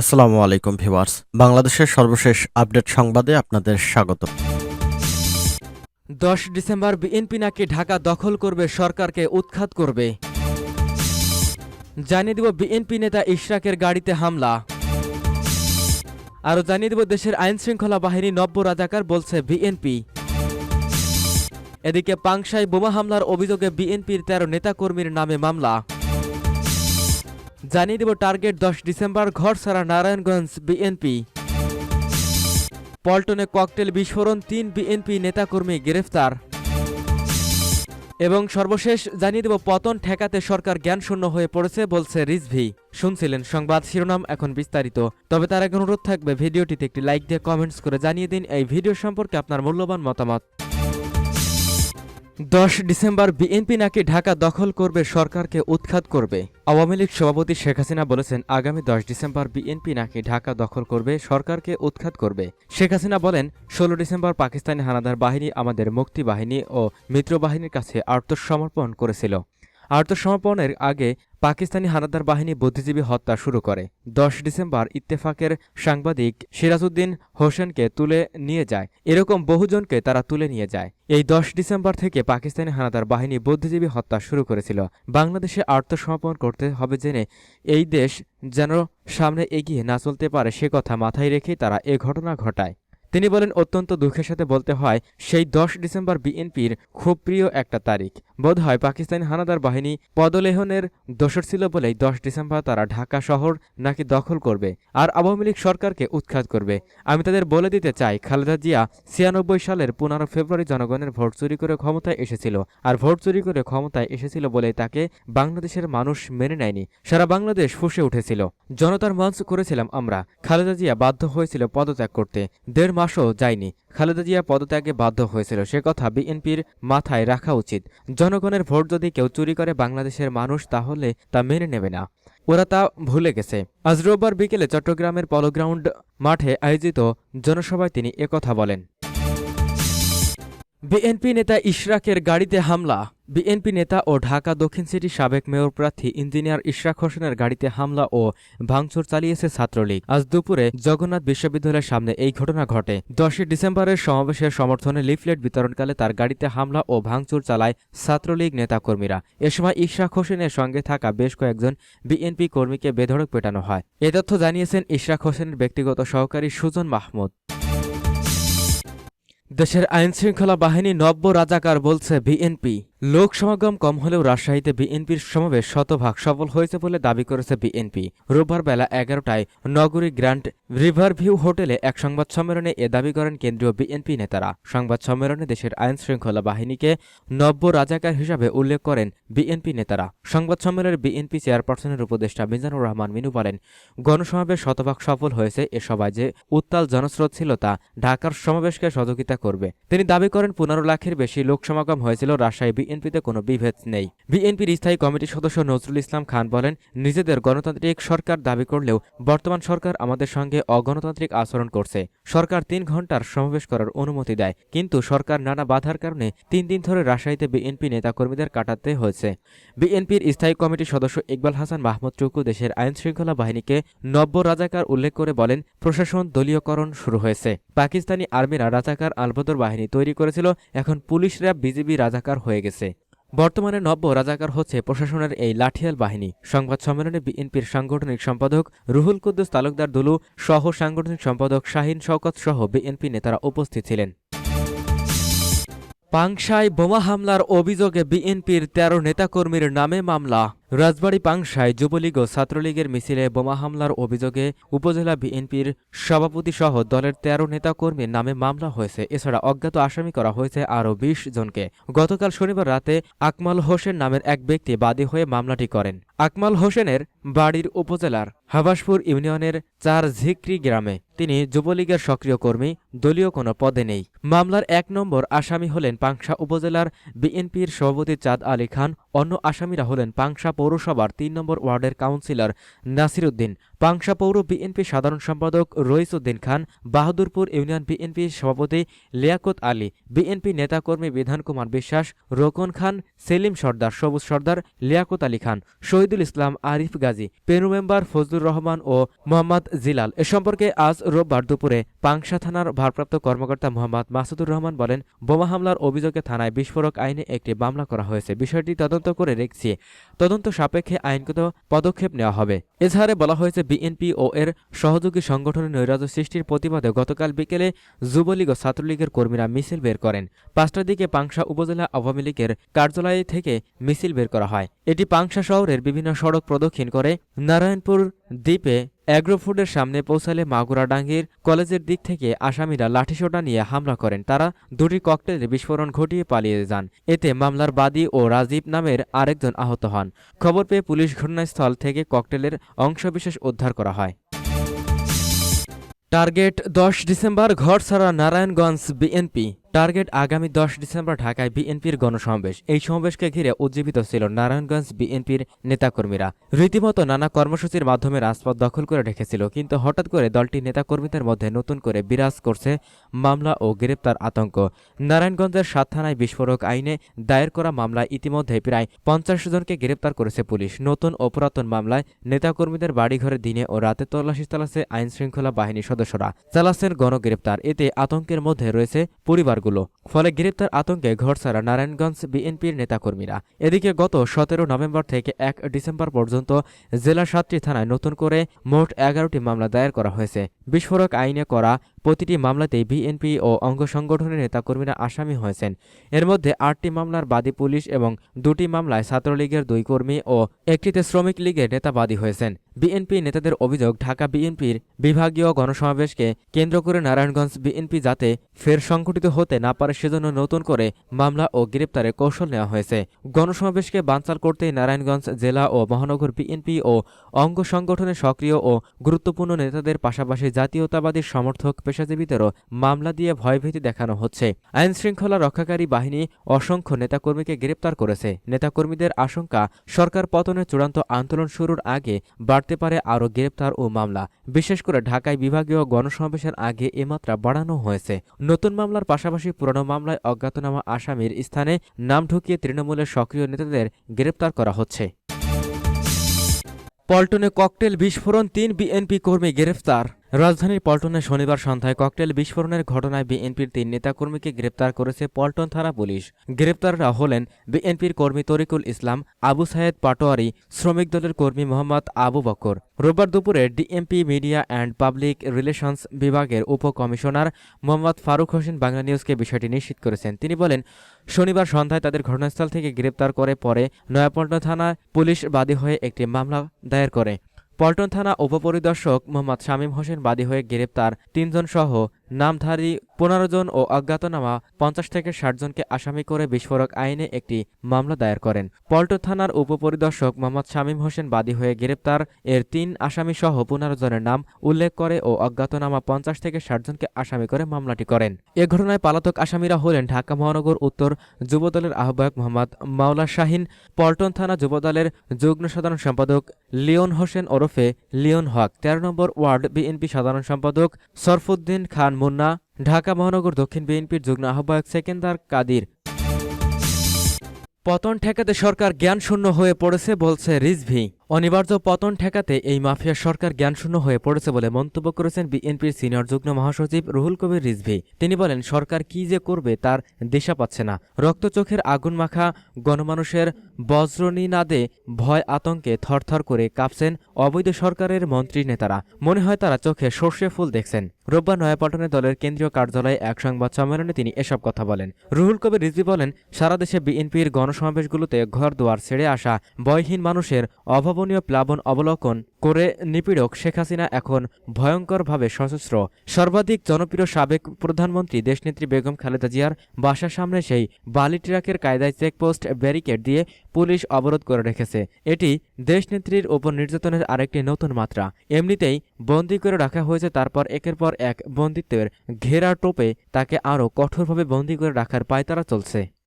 আসসালামু আলাইকুম ভিউয়ার্স। বাংলাদেশের সর্বশেষ আপডেট সংবাদে আপনাদের স্বাগত। দশ ডিসেম্বর বিএনপি নাকি ঢাকা দখল করবে, সরকারকে উৎখাত করবে? জানিয়ে দিব বিএনপি নেতা ইশরাকের গাড়িতে হামলা। আরও জানিয়ে দিব দেশের আইন শৃঙ্খলা বাহিনী নব্য রাজাকার বলছে বিএনপি। এদিকে পাংশায় বোমা হামলার অভিযোগে বিএনপির তেরো নেতাকর্মীর নামে মামলা। জানিয়ে দিব টার্গেট দশ ডিসেম্বর ঘর সারা নারায়ণগঞ্জ বিএনপি। পল্টনে ককটেল বিস্ফোরণ, তিন বিএনপি নেতাকর্মী গ্রেফতার। এবং সর্বশেষ জানিয়ে দেব পতন ঠেকাতে সরকার জ্ঞানশূন্য হয়ে পড়েছে বলছে রিজভি। শুনছিলেন সংবাদ শিরোনাম এখন বিস্তারিত। তবে তার আগে অনুরোধ থাকবে ভিডিওটিতে একটি লাইক দিয়ে কমেন্টস করে জানিয়ে দিন এই ভিডিও সম্পর্কে আপনার মূল্যবান মতামত। দশ ডিসেম্বর বিএনপি নাকি ঢাকা দখল করবে, সরকারকে উৎখাত করবে। আওয়ামী লীগ সভাপতি শেখ হাসিনা বলেছেন, আগামী দশ ডিসেম্বর বিএনপি নাকি ঢাকা দখল করবে, সরকারকে উৎখাত করবে। শেখ হাসিনা বলেন, ষোলো ডিসেম্বর পাকিস্তানি হানাদার বাহিনী আমাদের মুক্তি বাহিনী ও মিত্র বাহিনীর কাছে আত্মসমর্পণ করেছিল। আত্মসমর্পণের আগে পাকিস্তানি হানাদার বাহিনী বুদ্ধিজীবী হত্যা শুরু করে। দশ ডিসেম্বর ইত্তেফাকের সাংবাদিক সিরাজউদ্দিন হোসেনকে তুলে নিয়ে যায়। এরকম বহুজনকে তারা তুলে নিয়ে যায়। এই দশ ডিসেম্বর থেকে পাকিস্তানি হানাদার বাহিনী বুদ্ধিজীবী হত্যা শুরু করেছিল। বাংলাদেশে আত্মসমর্পণ করতে হবে জেনে এই দেশ যেন সামনে এগিয়ে না চলতে পারে সে কথা মাথায় রেখেই তারা এ ঘটনা ঘটায়। তিনি বলেন, অত্যন্ত দুঃখের সাথে বলতে হয়, সেই দশ ডিসেম্বর বিএনপির খুব প্রিয় একটা তারিখ। বোধ হয় পাকিস্তানি হানাদার বাহিনী পদলেহনের দোষর ছিল বলেই দশ ডিসেম্বর তারা ঢাকা শহর নাকি দখল করবে আর আওয়ামী লীগ সরকারকে উৎখাত করবে। আমি তাদের বলে দিতে চাই, খালেদা জিয়া ছিয়ানব্বই সালের পনেরো ফেব্রুয়ারি জনগণের ভোট চুরি করে ক্ষমতায় এসেছিল আর ভোট চুরি করে ক্ষমতায় এসেছিল বলে তাকে বাংলাদেশের মানুষ মেনে নেয়নি। সারা বাংলাদেশ ফুসে উঠেছিল। জনতার মঞ্চ করেছিলাম আমরা। খালেদা জিয়া বাধ্য হয়েছিল পদত্যাগ করতে। দেড় মাসও যায়নি। খালেদা জিয়া পদত্যাগে বাধ্য হয়েছিল, সে কথা বিএনপির মাথায় রাখা উচিত। জনগণের ভোট যদি কেউ চুরি করে বাংলাদেশের মানুষ, তাহলে তা মেনে নেবে না। ওরা তা ভুলে গেছে। আজ রোববার বিকেলে চট্টগ্রামের পলোগ্রাউন্ড মাঠে আয়োজিত জনসভায় তিনি একথা বলেন। বিএনপি নেতা ইশরাকের গাড়িতে হামলা। বিএনপি নেতা ও ঢাকা দক্ষিণ সিটি সাবেক মেয়র প্রার্থী ইঞ্জিনিয়ার ইশরাক হোসেনের গাড়িতে হামলা ও ভাঙচুর চালিয়েছে ছাত্রলীগ। আজ দুপুরে জগন্নাথ বিশ্ববিদ্যালয়ের সামনে এই ঘটনা ঘটে। দশই ডিসেম্বরের সমাবেশের সমর্থনে লিফলেট বিতরণকালে তার গাড়িতে হামলা ও ভাঙচুর চালায় ছাত্রলীগ নেতাকর্মীরা। এ সময় ইশরাক হোসেনের সঙ্গে থাকা বেশ কয়েকজন বিএনপি কর্মীকে বেধড়ক পেটানো হয়। এ তথ্য জানিয়েছেন ইশরাক হোসেনের ব্যক্তিগত সহকারী সুজন মাহমুদ। দেশের আইন শৃঙ্খলা বাহিনী নব্য রাজাকার বলছে বিএনপি। লোক সমাগম কম হলেও রাজশাহীতে বিএনপির সমাবেশ শতভাগ সফল হয়েছে বলে দাবি করেছে বিএনপি। রোববার বেলা এগারোটায় নগরী গ্র্যান্ড রিভারভিউ হোটেলে এক সংবাদ সম্মেলনে এ দাবি করেন কেন্দ্রীয় বিএনপি নেতারা। সংবাদ সম্মেলনে দেশের আইন শৃঙ্খলা বাহিনীকে নব্য রাজাকার হিসাবে উল্লেখ করেন বিএনপি নেতারা। সংবাদ সম্মেলনে বিএনপি চেয়ারপারসনের উপদেষ্টা মিজানুর রহমান মিনু বলেন, গণসমাবেশ শতভাগ সফল হয়েছে এ সভায় যে উত্তাল জনস্রোত ছিল তা ঢাকার সমাবেশকে সহযোগিতা করবে। তিনি দাবি করেন, পনেরো লাখের বেশি লোক সমাগম হয়েছিল, রাজশাহী বিএনপিতে কোনো বিভেদ নেই। বিএনপির স্থায়ী কমিটির সদস্য নজরুল ইসলাম খান বলেন, নিজেদের গণতান্ত্রিক সরকার দাবি করলেও বর্তমান সরকার আমাদের সঙ্গে অগণতান্ত্রিক আচরণ করছে। সরকার তিন ঘণ্টার সমাবেশ করার অনুমতি দেয়, কিন্তু সরকার নানা বাধার কারণে তিন দিন ধরে রাজশাহীতে বিএনপি নেতাকর্মীদের কাটাতে হয়েছে। বিএনপির স্থায়ী কমিটির সদস্য ইকবাল হাসান মাহমুদ টুকু দেশের আইন শৃঙ্খলা বাহিনীকে নব্য রাজাকার উল্লেখ করে বলেন, প্রশাসন দলীয়করণ শুরু হয়েছে। পাকিস্তানি আর্মিরা রাজাকার আলবদর বাহিনী তৈরি করেছিল, এখন পুলিশ র্যাব বিজিবি রাজাকার হয়ে গেছে। বর্তমানে নব্য রাজাকার হচ্ছে প্রশাসনের এই লাঠিয়াল বাহিনী। সংবাদ সম্মেলনে বিএনপির সাংগঠনিক সম্পাদক রুহুল কুদ্দুস, তালুকদার দুলু সহ সাংগঠনিক সম্পাদক শাহিন শওকত সহ বিএনপি নেতারা উপস্থিত ছিলেন। পাংশায় বোমা হামলার অভিযোগে বিএনপির তেরো নেতাকর্মীর নামে মামলা। রাজবাড়ী পাংশায় যুবলীগ ও ছাত্রলীগের মিছিলে বোমা হামলার অভিযোগে উপজেলা বিএনপির সভাপতি সহ দলের তেরো নেতা নেতাকর্মীর নামে মামলা হয়েছে। এছাড়া অজ্ঞাত আসামি করা হয়েছে আরও বিশ জনকে। গতকাল শনিবার রাতে আকমাল হোসেন নামের এক ব্যক্তি বাদী হয়ে মামলাটি করেন। আকমাল হোসেনের বাড়ির উপজেলার হাবাসপুর ইউনিয়নের চার ঝিকরি গ্রামে তিনি যুবলীগের সক্রিয় কর্মী, দলীয় কোনো পদে নেই। মামলার এক নম্বর আসামি হলেন পাংশা উপজেলার বিএনপির সভাপতি চাঁদ আলী খান অন্য আসামিরা হলেন পাংশা পৌরসভার তিন নম্বর ওয়ার্ডের কাউন্সিলর নাসির উদ্দিন পাংশা পৌর বিএনপি সাধারণ সম্পাদক রইস উদ্দিন খান, বাহাদুরপুর ইউনিয়ন বিএনপি সভাপতি লিয়াকত আলী, বিএনপি নেতাকর্মী বিধান কুমার বিশ্বাস, রোকন খান, সেলিম সর্দার, সবুজ সর্দার লিয়াকত আলী খান, শহীদুল ইসলাম, আরিফ গাজী পেনু মেম্বার ফজলুর রহমান ও মোহাম্মদ জিলাল। এ সম্পর্কে আজ রোববার দুপুরে পাংশা থানার ভারপ্রাপ্ত কর্মকর্তা মোহাম্মদ মাসুদুর রহমান বলেন, বোমা হামলার অভিযোগে থানায় বিস্ফোরক আইনে একটি মামলা করা হয়েছে। বিষয়টি তদন্ত করে রেখেছি তদন্ত সাপেক্ষে আইনগত পদক্ষেপ নেওয়া হবে। এছাড়া বলা হয়েছে বিএনপি ও এর সহযোগী সংগঠনের নৈরাজ্য সৃষ্টির প্রতিবাদে গতকাল বিকেলে যুবলীগ ও ছাত্রলীগের কর্মীরা মিছিল বের করেন। পাঁচটার দিকে পাংশা উপজেলা আওয়ামী লীগের কার্যালয় থেকে মিছিল বের করা হয়। এটি পাংশা শহরের বিভিন্ন সড়ক প্রদক্ষিণ করে নারায়ণপুর দ্বীপে অ্যাগ্রোফুডের সামনে পৌঁছালে মাগুরাডাঙ্গির কলেজের দিক থেকে আসামিরা লাঠিসোটা নিয়ে হামলা করেন। তারা দুটি ককটেলের বিস্ফোরণ ঘটিয়ে পালিয়ে যান। এতে মামলার বাদী ও রাজীব নামের আরেকজন আহত হন। খবর পেয়ে পুলিশ ঘটনাস্থল থেকে ককটেলের অংশবিশেষ উদ্ধার করা হয়। টার্গেট দশ ডিসেম্বর ঘর ছাড়া নারায়ণগঞ্জ বিএনপি। টার্গেট আগামী দশ ডিসেম্বর ঢাকায় বিএনপির গণসমাবেশ। এই সমাবেশকে ঘিরে উজ্জীবিত ছিল নারায়ণগঞ্জ বিএনপির নেতাকর্মীরা। রীতিমতো নানা কর্মসূচির মাধ্যমে রাজপথ দখল করে রেখেছিল, কিন্তু হঠাৎ করে দলটির নেতাকর্মীদের মধ্যে নতুন করে বিরাজ করছে মামলা ও গ্রেপ্তার আতঙ্ক। নারায়ণগঞ্জের সাত থানায় বিস্ফোরক আইনে দায়ের করা মামলায় ইতিমধ্যে প্রায় পঞ্চাশ জনকে গ্রেপ্তার করেছে পুলিশ। নতুন ও পুরাতন মামলায় নেতাকর্মীদের বাড়িঘরে দিনে ও রাতে তল্লাশি চালাচ্ছে আইন শৃঙ্খলা বাহিনীর সদস্যরা। চালাচ্ছেন গণগ্রেপ্তার। এতে আতঙ্কের মধ্যে রয়েছে পরিবারগুলো ফলে গ্রেপ্তার আতঙ্কে ঘরছাড়া নারায়ণগঞ্জ বিএনপির নেতাকর্মীরা। এদিকে গত সতেরো নভেম্বর থেকে এক ডিসেম্বর পর্যন্ত জেলা সাতটি থানায় নতুন করে মোট এগারোটি মামলা দায়ের করা হয়েছে। বিস্ফোরক আইনে করা প্রতিটি মামলাতেই বিএনপি ও অঙ্গ সংগঠনের নেতাকর্মীরা আসামি হয়েছেন। এর মধ্যে আটটি মামলার বাদী পুলিশ এবং দুটি মামলায় ছাত্রলীগের দুই কর্মী ও একটিতে শ্রমিক লীগের নেতা বাদী হয়েছেন। বিএনপি নেতাদের অভিযোগ, ঢাকা বিএনপির বিভাগীয় গণসমাবেশকে কেন্দ্র করে নারায়ণগঞ্জ বিএনপি যাতে ফের সংগঠিত হতে না পারে সেজন্য নতুন করে মামলা ও গ্রেপ্তারের কৌশল নেওয়া হয়েছে। গণসমাবেশকে বানচাল করতে নারায়ণগঞ্জ জেলা ও মহানগর বিএনপি ও অঙ্গ সংগঠনের সক্রিয় ও গুরুত্বপূর্ণ নেতাদের পাশাপাশি জাতীয়তাবাদী সমর্থক পেশাজীবীদেরও মামলা দিয়ে ভয়ভীতি দেখানো হচ্ছে। আইন শৃঙ্খলা রক্ষাকারী বাহিনী অসংখ্য নেতাকর্মীকে গ্রেপ্তার করেছে। নেতাকর্মীদের আশঙ্কা, সরকার পতনের চূড়ান্ত আন্দোলন শুরুর আগে বাড়তে পারে আরও গ্রেপ্তার ও মামলা। বিশেষ করে ঢাকায় বিভাগীয় গণসমাবেশের আগে এ মাত্রা বাড়ানো হয়েছে। নতুন মামলার পাশাপাশি পুরনো মামলায় অজ্ঞাতনামা আসামির স্থানে নাম ঢুকিয়ে তৃণমূলের সক্রিয় নেতাদের গ্রেপ্তার করা হচ্ছে। পল্টনে ককটেল বিস্ফোরণ, তিন বিএনপি কর্মী গ্রেফতার। রাজধানীর পল্টনে শনিবার সন্ধ্যায় ককটেল বিস্ফোরণের ঘটনায় বিএনপির তিন নেতাকর্মীকে গ্রেপ্তার করেছে পল্টন থানা পুলিশ। গ্রেপ্তাররা হলেন বিএনপির কর্মী তরিকুল ইসলাম, আবু সায়েদ পাটোয়ারি, শ্রমিক দলের কর্মী মোহাম্মদ আবু বকর। রোববার দুপুরে DMP media and public relations বিভাগের উপকমিশনার মোহাম্মদ ফারুক হোসেন বাংলা নিউজকে বিষয়টি নিশ্চিত করেছেন। তিনি বলেন, শনিবার সন্ধ্যায় তাদের ঘটনাস্থল থেকে গ্রেপ্তার করে পরে নয়াপল্টন থানা পুলিশ বাদী হয়ে একটি মামলা দায়ের করে। পল্টন থানা উপপরিদর্শক মোহাম্মদ শামীম হোসেন বাদী হয়ে গ্রেপ্তার তিনজন সহ নামধারী পনেরো জন ও অজ্ঞাতনামা পঞ্চাশ থেকে ষাট জনকে আসামি করে বিস্ফোরক আইনে একটি মামলা দায়ের করেন। পল্টন থানার উপপরিদর্শক মোহাম্মদ শামীম হোসেন বাদী হয়ে গ্রেপ্তার এর তিন আসামি সহ পনেরো জনের নাম উল্লেখ করে ও অজ্ঞাতনামা পঞ্চাশ থেকে ষাট জনকে আসামি করে মামলাটি করেন। এ ঘটনায় পালাতক আসামিরা হলেন ঢাকা মহানগর উত্তর যুবদলের আহ্বায়ক মোহাম্মদ মাওলা শাহিন, পল্টন থানা যুবদলের যুগ্ম সাধারণ সম্পাদক লিওন হোসেন ওরফে লিওন হক, তেরো নম্বর ওয়ার্ড বিএনপি সাধারণ সম্পাদক সরফুদ্দিন খান মুন্না, ঢাকা মহানগর দক্ষিণ বিএনপির যুগ্ম আহ্বায়ক সেকেন্দার কাদির। পতন ঠেকাতে সরকার জ্ঞানশূন্য হয়ে পড়েছে, বলছে রিজভি। অনিবার্য পতন ঠেকাতে এই মাফিয়া সরকার জ্ঞানশূন্য হয়ে পড়েছে বলে মন্তব্য করেছেন বিএনপির সিনিয়র যুগ্ম মহাসচিব রুহুল কবির রিজভি। তিনি বলেন, সরকার কি যে করবে তার দিশা পাচ্ছে না। রক্তচোখের আগুন মাখা গণমানুষের বজ্রনীনাদে ভয় আতঙ্কে থরথর করে কাঁপছেন অবৈধ সরকারের মন্ত্রী নেতারা। মনে হয় তারা চোখে সর্ষে ফুল দেখছেন। রোববার নয়াপল্টনে দলের কেন্দ্রীয় কার্যালয়ে এক সংবাদ সম্মেলনে তিনি এসব কথা বলেন। রুহুল কবির রিজভি বলেন, সারা দেশে বিএনপির গণসমাবেশগুলোতে ঘর দুয়ার ছেড়ে আসা বয়হীন মানুষের অভাবনীয় প্লাবন অবলোকন করে নিপীড়ক শেখ হাসিনা এখন ভয়ঙ্করভাবে সশস্ত্র। সর্বাধিক জনপ্রিয় সাবেক প্রধানমন্ত্রী দেশনেত্রী বেগম খালেদা জিয়ার বাসার সামনে সেই বালি ট্রাকের কায়দায় চেকপোস্ট ব্যারিকেড দিয়ে পুলিশ অবরোধ করে রেখেছে। এটি দেশনেত্রীর ওপর নির্যাতনের আরেকটি নতুন মাত্রা। এমনিতেই বন্দি করে রাখা হয়েছে, তারপর একের পর এক বন্দিত্বের ঘেরা টোপে তাকে আরও কঠোরভাবে বন্দি করে রাখার পায়তারা চলছে।